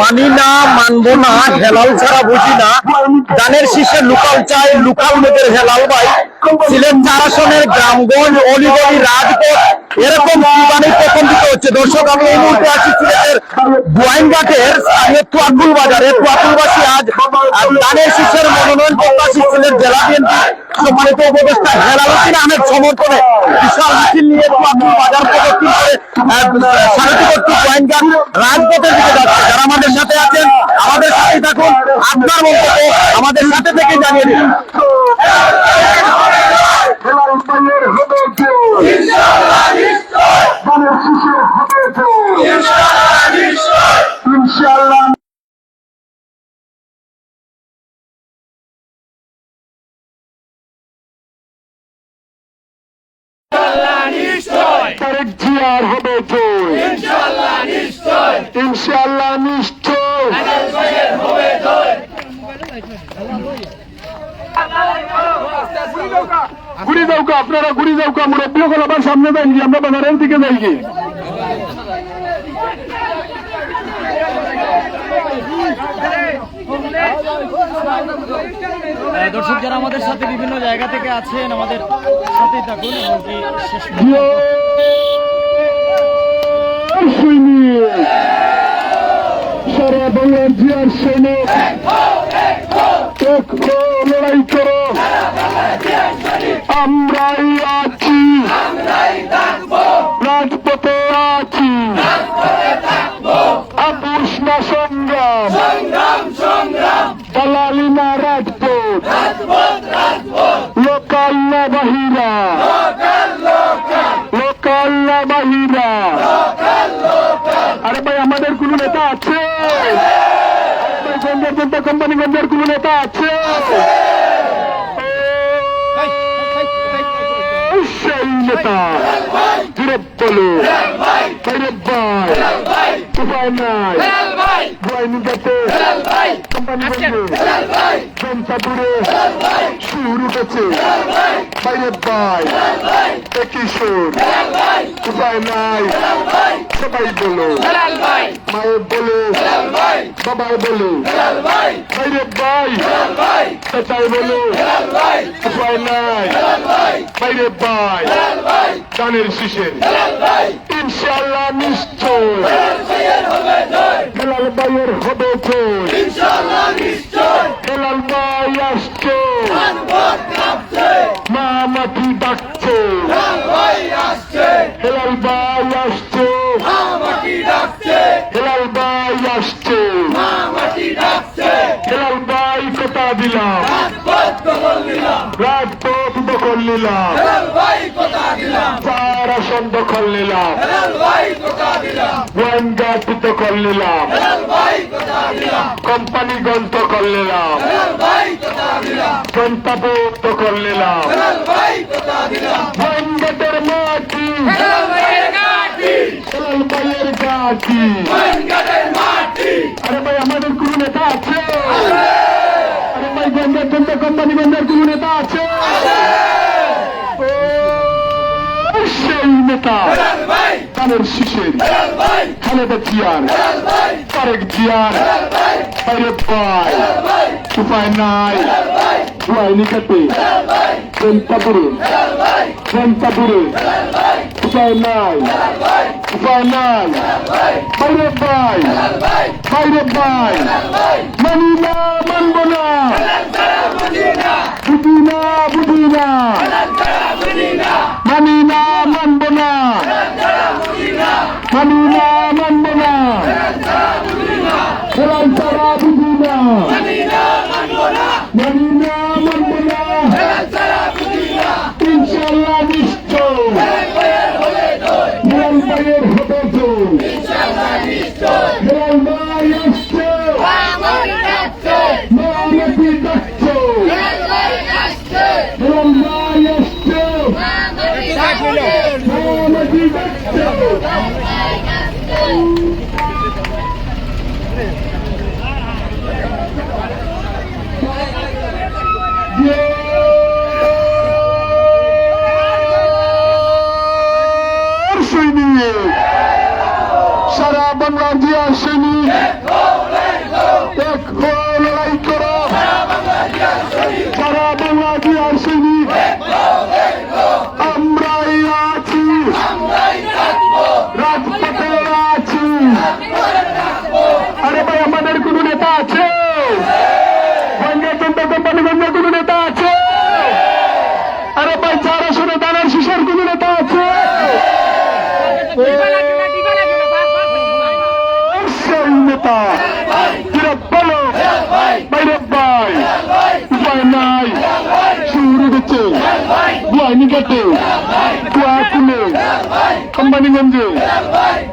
মানি না, মানবো না, হেলাল ছাড়া বুঝি না। দানের শীর্ষে লুকাল চাই লুকাল মেয়েদের হেলাল ভাই। সিলেট চার আসনের গ্রামগঞ্জ, অলিগলি, রাজপথ, এরকম কুরবানি প্রকম্পিত হচ্ছে। দর্শক, আমি এই মুহূর্তে আছি সিলেটের গোয়াইনঘাটের স্থানীয় তুয়াকুল বাজারে। তুয়াকুলবাসী আজ দানের শীর্ষের মনোনয়ন প্রত্যাশী সিলেট জেলা বিএনপি। সম্মানিত উপদেষ্টা হেলাল হোসেন আহমেদ সমর্থনে নিয়ে বাজার রাজপথের দিকে আমাদের সাথে আছেন আমাদের সাথে থাকুন। আপনার মন্তব্য আমাদের সাথে থেকে জানিয়ে দিন হেলাল ভাইয়ের জিয়ার হবে জয়। ইনশাআল্লাহ নিশ্চয়। ঘুরে কা আপনারা ঘুরে যাও কা মুরব্বী হল আবার সামনে যাই গিয়ে আমরা বাজারের দিকে যাই গিয়ে দর্শক যারা আমাদের সাথে বিভিন্ন জায়গা থেকে আছেন আমাদের সাথে থাকুন এমনকি শেষ সারা সেনে। সৈনিক লড়াই করো। আমরাই আছি। রাজপথে আছি আপুষ না সংগ্রাম দালালি না রাজপথ লোকাল না বাহিরা লোকাল না বাহিরা আরে ভাই আমাদের কোন নেতা আছে ভাই, গঞ্জার জনতা কোম্পানি গঞ্জার কোন নেতা আছে? সেই নেতা। জুড়ে বলো। বাইরে ভাই। উপায় নাই। ভয় নিগাতে কোম্পানি জনতাপুরে সুর উঠেছে বাইরে একই সুর। উপায় নাই? সবাই বলো। মায়ের বলো। বাবাই বলো। বাইরে ভাই। চাচাই বলো। উপায় নাই? বাইরে ভাই। গানের শিশের ইনশাল্লাহ নিশ্চয়। হেলাল ভাইয়ের হবে হেলাল ভাই আসছে। মা মাটি ডাকছে। হেলাল ভাই আসছে। ভাই আসছে। হেলাল ভাই কথা দিলাম। রাজপথ দখল নিলাম। আসন দখল নিলাম। গোয়েন্দাট দখল নিলাম। কোম্পানিগঞ্জ দখল নিলাম। জনতাপুর দখল নিলাম। গোয়েন্দাটের মাটি। হেলাল ভাইয়ের গাছি আরে ভাই, আমাদের কোন নেতা আছে? আরে ভাই জনতা কোম্পানি গঞ্জার কোন নেতা আছে ও, সেই নেতা কানের শিশের খালেদা জিয়ার তারেক জিয়ার আরে ভাই উপায় নাই উপায় নিকাতে জনতাপুরে জনতাপুরে উপায় নাই উপায় নাই বাইরে ভাই বাইরে ভাই মানি না মানব না সারা বাংলার দিয়া সৈনিক। এক হোক কোম্পানিগঞ্জে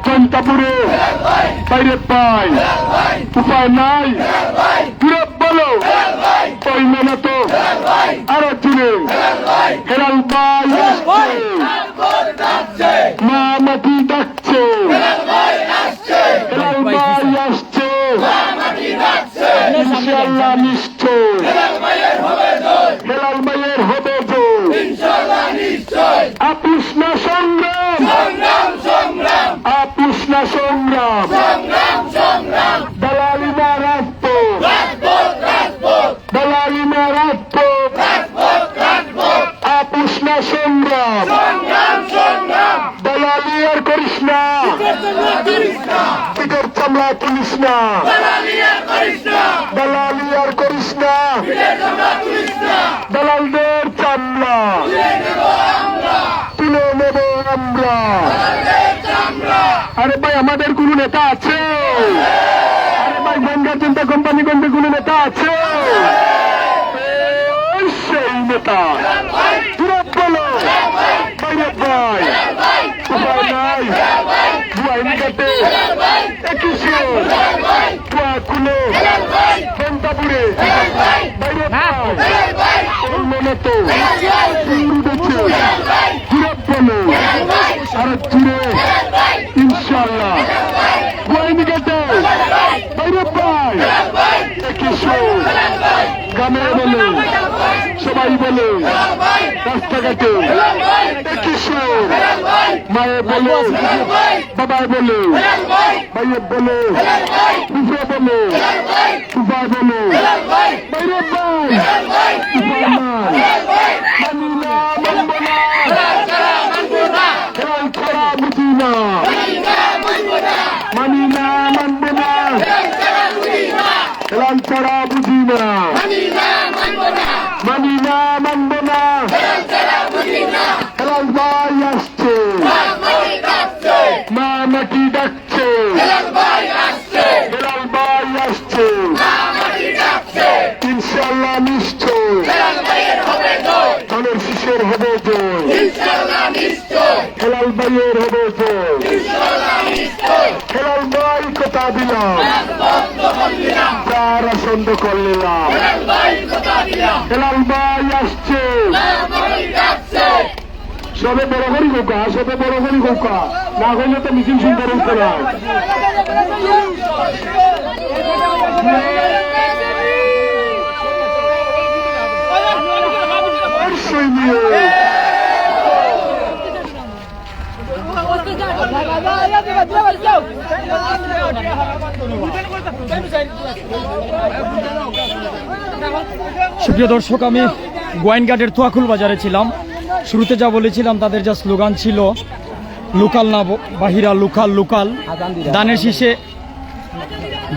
জনতাপুরে বাইরে পাই উপায় নাই কিরে বলো ওই মেনে তো আরও জুড়ে হেরাল ভাই আসছে। মা মাটি ডাকছে হেলাল ভাই আসছে ইনশাল্লাহ নিশ্চয় হেলাল ভাইয়ের হবে জয় আপুস না সংগ্রাম। দালালি আর করিস না। পিঠের চামড়া তুলিস না। দালালি আর করিস না। দালালদের চামড়া। তুলে নেব আমরা। আরে ভাই আমাদের কোন নেতা আছে? আরে ভাই গঙ্গা চিন্তা কোম্পানি গঞ্জে কোন নেতা আছে? সেই নেতা তুলে বলো বাইরে ভাই উপায় নাই নিকাতে একুশে কুয়া কুলে ঘন্টাপুরে বাইরে ভাই মনে তো শুরু দেখছে ঘুরে বলো আর ঘুরে ইনশাল্লাহ বাইরে ভাই একুশে গ্রামে বলে সবাই বলে রাস্তাঘাটে কিশোর মায়ে বলে বাবাই বলে ভাইয়ে বলে ফুফে বলে ফুফা বলে বাইরে ভাই মানি না মানব না করা বুঝি না। মানি না। মানব না খেয়াল করা বুঝি না মানি না মানব না হেলাল ভাই আসছে মা নাকি ডাকছে হেলাল ভাই আসছে ইনশাল্লাহ নিশ্চয় ধানের শিশের হবে জয় হেলাল ভাইয়ের হবে জয় হেলাল ভাই কথা দিলাম চার আসন্দ করলাম হেলাল ভাই আসছে সবে বড় করি গোকা সবে বড় করি গোকা না হইলে তো মিছিল সুন্দর হইতে না অবশ্যই সুপ্রিয় দর্শক, আমি গোয়াইনঘাটের তোয়াকুল বাজারে ছিলাম। শুরুতে যা বলেছিলাম, তাদের যা স্লোগান ছিল, লোকাল না বাহিরা, লোকাল লোকাল। দানের শীষে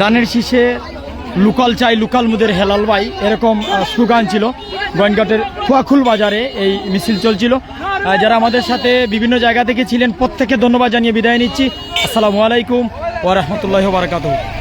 দানের শীষে লোকাল চাই, লোকাল মুদের হেলাল ভাই, এরকম স্লোগান ছিল। গোয়াইনঘাটের খোয়াখুল বাজারে এই মিছিল চলছিল। যারা আমাদের সাথে বিভিন্ন জায়গা থেকে ছিলেন প্রত্যেকে ধন্যবাদ জানিয়ে বিদায় নিচ্ছি। আসসালামু আলাইকুম ও রহমতুল্লাহ ওয়া বারাকাতুহু।